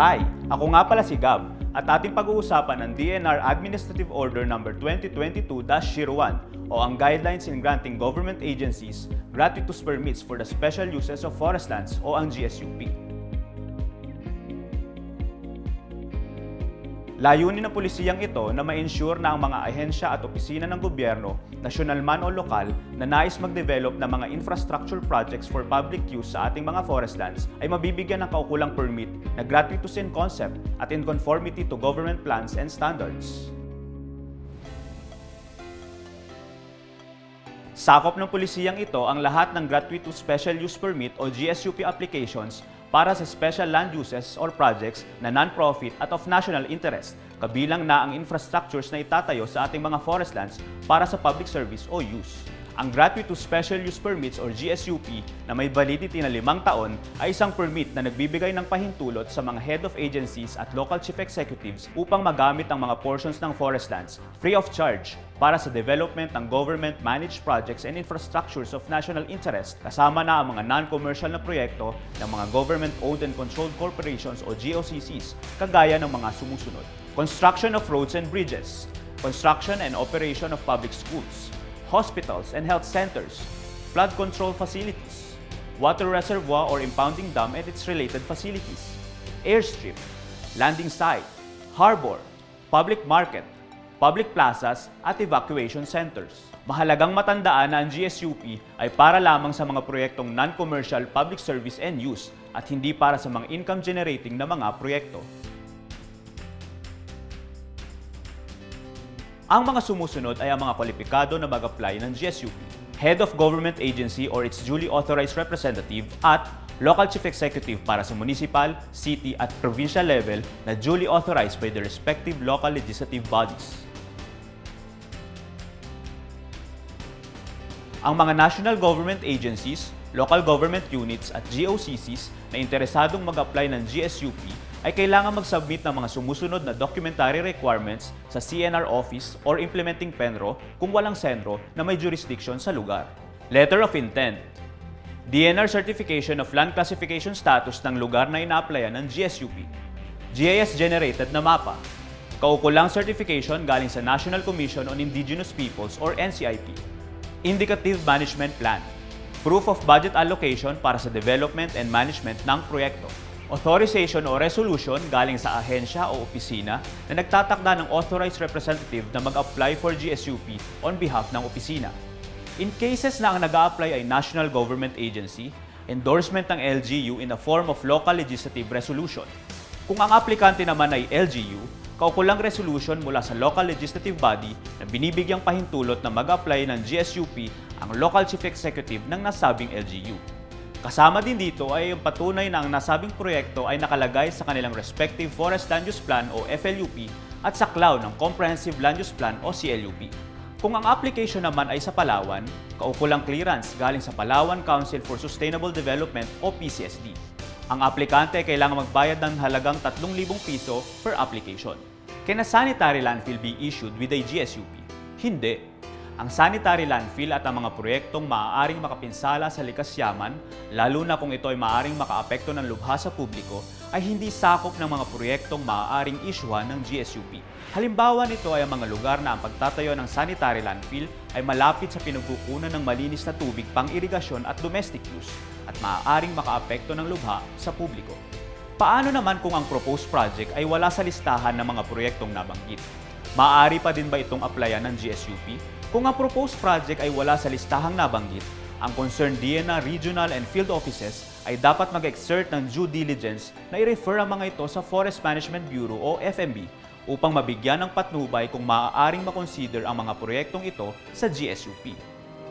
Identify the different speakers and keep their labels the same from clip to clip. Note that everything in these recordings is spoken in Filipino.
Speaker 1: Hi! Ako nga pala si Gab at ating pag-uusapan ang DNR Administrative Order No. 2022-01 o ang Guidelines in Granting Government Agencies Gratuitous Permits for the Special Uses of Forest Lands o ang GSUP. Layunin ng pulisiyang ito na ma-ensure na ang mga ahensya at opisina ng gobyerno, nasyonal man o lokal, na nais mag-develop ng mga infrastructure projects for public use sa ating mga forest lands ay mabibigyan ng kaukulang permit na gratuitous in concept at in conformity to government plans and standards. Sakop ng pulisiyang ito ang lahat ng Gratuitous Special Use Permit o GSUP applications para sa special land uses or projects na non-profit at of national interest, kabilang na ang infrastructures na itatayo sa ating mga forest lands para sa public service o use. Ang Gratuitous Special Use Permits or GSUP na may validity na limang taon ay isang permit na nagbibigay ng pahintulot sa mga head of agencies at local chief executives upang magamit ang mga portions ng forest lands free of charge para sa development ng government-managed projects and infrastructures of national interest kasama na ang mga non-commercial na proyekto ng mga government-owned and controlled corporations o GOCCs kagaya ng mga sumusunod. Construction of roads and bridges, construction and operation of public schools, hospitals and health centers, flood control facilities, water reservoir or impounding dam and its related facilities, airstrip, landing site, harbor, public market, public plazas at evacuation centers. Mahalagang matandaan na ang GSUP ay para lamang sa mga proyektong non-commercial public service and use at hindi para sa mga income generating na mga proyekto. Ang mga sumusunod ay ang mga kwalipikado na mag-apply ng GSUP. Head of Government Agency or its duly authorized representative at Local Chief Executive para sa municipal, city at provincial level na duly authorized by the respective local legislative bodies. Ang mga national government agencies, local government units at GOCCs na interesadong mag-apply ng GSUP ay kailangan mag-submit ng mga sumusunod na documentary requirements sa CNR office or implementing penro kung walang senro na may jurisdiction sa lugar. Letter of Intent DNR Certification of Land Classification Status ng lugar na ina-applyan ng GSUP. GIS-generated na mapa. Kaukulang certification galing sa National Commission on Indigenous Peoples or NCIP. Indicative Management Plan. Proof of budget allocation para sa development and management ng proyekto. Authorization o resolution galing sa ahensya o opisina na nagtatakda ng authorized representative na mag-apply for GSUP on behalf ng opisina. In cases na ang nag apply ay national government agency, endorsement ng LGU in the form of local legislative resolution. Kung ang aplikante naman ay LGU, kaukulang resolution mula sa local legislative body na binibigyang pahintulot na mag-apply ng GSUP ang local chief executive ng nasabing LGU. Kasama din dito ay yung patunay na ang nasabing proyekto ay nakalagay sa kanilang respective Forest Land Use Plan o FLUP at sa cloud ng Comprehensive Land Use Plan o CLUP. Kung ang application naman ay sa Palawan, kaukulang clearance galing sa Palawan Council for Sustainable Development o PCSD. Ang aplikante ay kailangan magbayad ng halagang 3,000 piso per application. Can a sanitary landfill be issued with a GSUP? Hindi. Ang sanitary landfill at ang mga proyektong maaaring makapinsala sa likas yaman, lalo na kung ito ay maaaring makaapekto ng lubha sa publiko, ay hindi sakop ng mga proyektong maaaring isyuhan ng GSUP. Halimbawa nito ay ang mga lugar na ang pagtatayo ng sanitary landfill ay malapit sa pinagkukunan ng malinis na tubig pang irigasyon at domestic use at maaaring makaapekto ng lubha sa publiko. Paano naman kung ang proposed project ay wala sa listahan ng mga proyektong nabanggit? Maaari pa din ba itong applyan ng GSUP? Kung ang proposed project ay wala sa listahang nabanggit, ang concerned DNR regional and field offices ay dapat mag-exert ng due diligence na i-refer ang mga ito sa Forest Management Bureau o FMB upang mabigyan ng patnubay kung maaaring makonsider ang mga proyektong ito sa GSUP.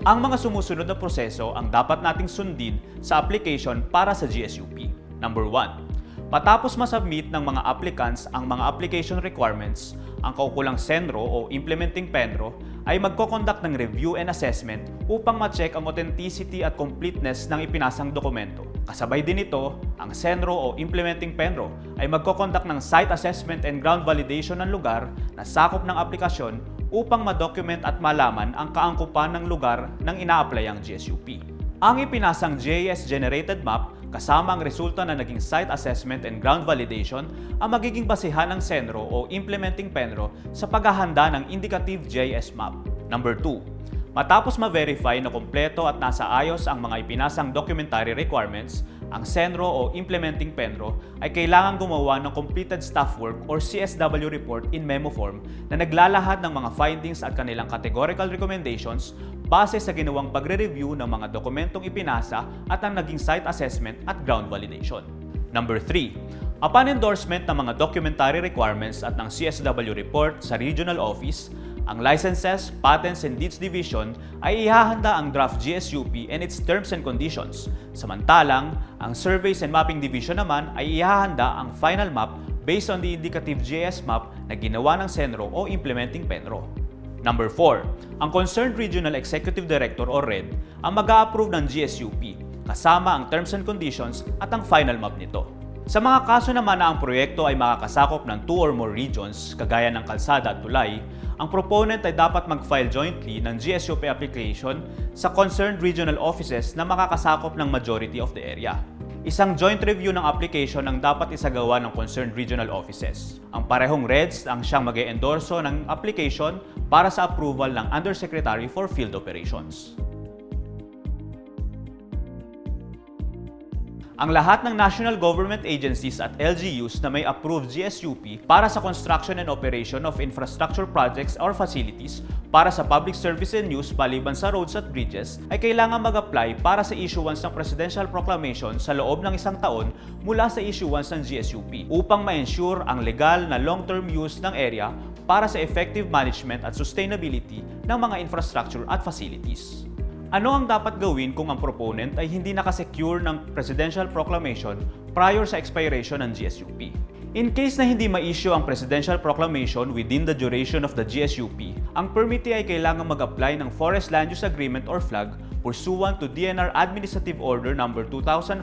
Speaker 1: Ang mga sumusunod na proseso ang dapat nating sundin sa application para sa GSUP. Number 1. Matapos masubmit ng mga applicants ang mga application requirements, ang kaukulang SENRO o Implementing PENRO ay magkoconduct ng review and assessment upang ma-check ang authenticity at completeness ng ipinasang dokumento. Kasabay din ito, ang SENRO o Implementing PENRO ay magkoconduct ng site assessment and ground validation ng lugar na sakop ng aplikasyon upang ma-document at malaman ang kaangkupan ng lugar ng ina-apply ang GSUP. Ang ipinasang GIS-generated map kasama ang resulta na naging site assessment and ground validation ang magiging basihan ng Senro o Implementing Penro sa paghahanda ng indicative GIS map. Number 2. Matapos ma-verify na kompleto at nasa ayos ang mga ipinasang documentary requirements, ang Senro o Implementing Penro ay kailangan gumawa ng Completed Staff Work or CSW report in memo form na naglalahad ng mga findings at kanilang categorical recommendations base sa ginawang pagre-review ng mga dokumentong ipinasa at ang naging site assessment at ground validation. Number 3. Upon endorsement ng mga documentary requirements at ng CSW report sa regional office, ang Licenses, Patents and Deeds Division ay ihahanda ang draft GSUP and its terms and conditions. Samantalang, ang Surveys and Mapping Division naman ay ihahanda ang final map based on the indicative GIS map na ginawa ng Senro o Implementing Penro. Number 4. Ang Concerned Regional Executive Director o RED ang mag-a-approve ng GSUP kasama ang terms and conditions at ang final map nito. Sa mga kaso naman na ang proyekto ay makakasakop ng two or more regions, kagaya ng kalsada at tulay, ang proponent ay dapat mag-file jointly ng GSUP application sa concerned regional offices na makakasakop ng majority of the area. Isang joint review ng application ang dapat isagawa ng concerned regional offices. Ang parehong REDS ang siyang mag endorso ng application para sa approval ng Undersecretary for Field Operations. Ang lahat ng national government agencies at LGUs na may approved GSUP para sa construction and operation of infrastructure projects or facilities para sa public service and use maliban sa roads at bridges ay kailangan mag-apply para sa issuance ng presidential proclamation sa loob ng isang taon mula sa issuance ng GSUP upang ma-ensure ang legal na long-term use ng area para sa effective management at sustainability ng mga infrastructure at facilities. Ano ang dapat gawin kung ang proponent ay hindi nakasecure ng presidential proclamation prior sa expiration ng GSUP? In case na hindi ma-issue ang presidential proclamation within the duration of the GSUP, ang permittee ay kailangan mag-apply ng Forest Land Use Agreement or FLAG pursuant to DNR Administrative Order No. 2004-59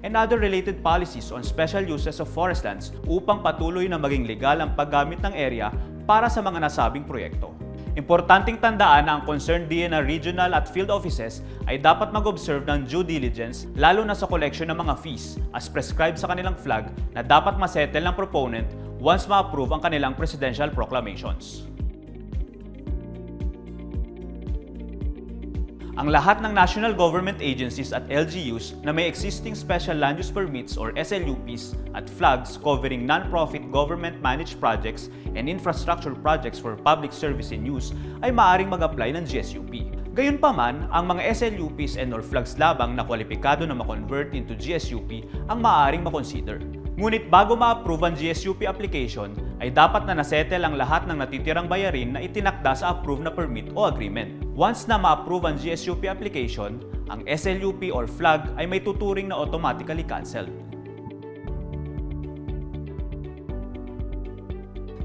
Speaker 1: and other related policies on special uses of forest lands upang patuloy na maging legal ang paggamit ng area para sa mga nasabing proyekto. Importanteng tandaan na ang concerned DNR regional at field offices ay dapat mag-observe ng due diligence lalo na sa collection ng mga fees as prescribed sa kanilang flag na dapat masettle ng proponent once ma-approve ang kanilang presidential proclamations. Ang lahat ng national government agencies at LGUs na may existing special land use permits or SLUPs at flags covering non-profit government-managed projects and infrastructure projects for public service and use ay maaring mag-apply ng GSUP. Gayunpaman, ang mga SLUPs and or flags labang na kwalipikado na ma-convert into GSUP ang maaaring makonsider. Ngunit bago ma-approve ang GSUP application, ay dapat na nasettle ang lahat ng natitirang bayarin na itinakda sa approve na permit o agreement. Once na ma-approve ang GSUP application, ang SLUP or flag ay may tuturing na automatically canceled.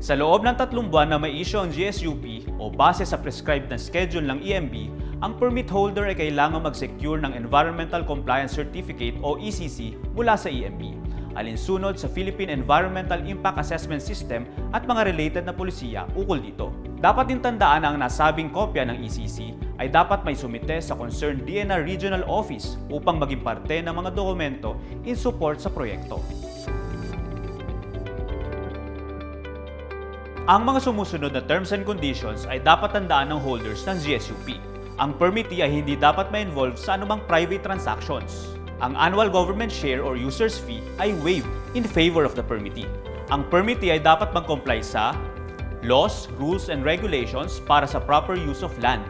Speaker 1: Sa loob ng tatlong buwan na may issue ang GSUP o base sa prescribed na schedule ng EMB, ang permit holder ay kailangan mag-secure ng Environmental Compliance Certificate o ECC mula sa EMB alinsunod sa Philippine Environmental Impact Assessment System at mga related na polisiya ukol dito. Dapat din tandaan na ang nasabing kopya ng ECC ay dapat may sumite sa concerned DNR Regional Office upang maging parte ng mga dokumento in support sa proyekto. Ang mga sumusunod na terms and conditions ay dapat tandaan ng holders ng GSUP. Ang permittee ay hindi dapat ma-involve sa anumang private transactions ang annual government share or user's fee ay waived in favor of the permittee. Ang permittee ay dapat mag-comply sa laws, rules, and regulations para sa proper use of land,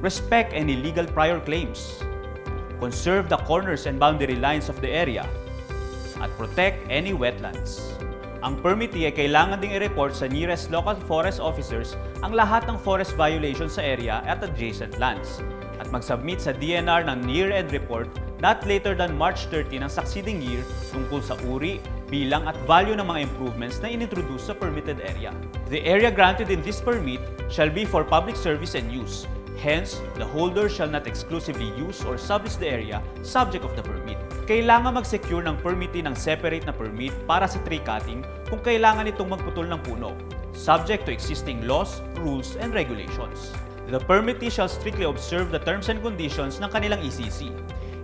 Speaker 1: respect any legal prior claims, conserve the corners and boundary lines of the area, at protect any wetlands. Ang permittee ay kailangan ding i-report sa nearest local forest officers ang lahat ng forest violations sa area at adjacent lands at mag-submit sa DNR ng year-end report not later than March 30 ng succeeding year tungkol sa uri, bilang at value ng mga improvements na inintroduce sa permitted area. The area granted in this permit shall be for public service and use. Hence, the holder shall not exclusively use or sublease the area subject of the permit. Kailangan mag-secure ng permittee ng separate na permit para sa tree cutting kung kailangan itong magputol ng puno, subject to existing laws, rules, and regulations. The permittee shall strictly observe the terms and conditions ng kanilang ECC.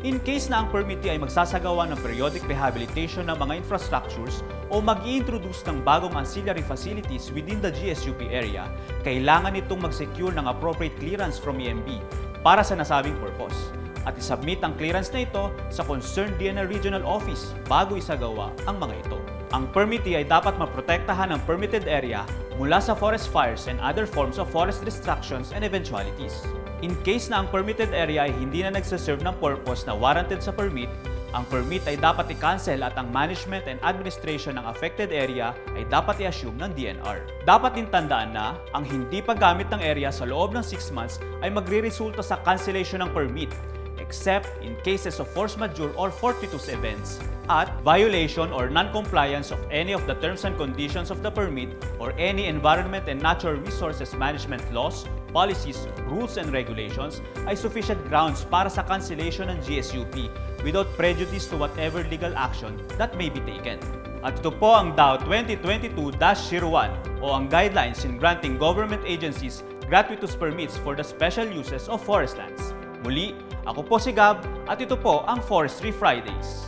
Speaker 1: In case na ang permittee ay magsasagawa ng periodic rehabilitation ng mga infrastructures o mag introduce ng bagong ancillary facilities within the GSUP area, kailangan itong mag-secure ng appropriate clearance from EMB para sa nasabing purpose at isubmit ang clearance na ito sa concerned DNR Regional Office bago isagawa ang mga ito. Ang permittee ay dapat maprotektahan ang permitted area mula sa forest fires and other forms of forest destructions and eventualities. In case na ang permitted area ay hindi na nagsaserve ng purpose na warranted sa permit, ang permit ay dapat i-cancel at ang management and administration ng affected area ay dapat i-assume ng DNR. Dapat din tandaan na ang hindi paggamit ng area sa loob ng 6 months ay magre-resulta sa cancellation ng permit except in cases of force majeure or fortuitous events at violation or non-compliance of any of the terms and conditions of the permit or any environment and natural resources management laws, policies, rules, and regulations ay sufficient grounds para sa cancellation ng GSUP without prejudice to whatever legal action that may be taken. At ito po ang DAO 2022-01 o ang guidelines in granting government agencies gratuitous permits for the special uses of forest lands. Muli, ako po si Gab at ito po ang Forestry Fridays.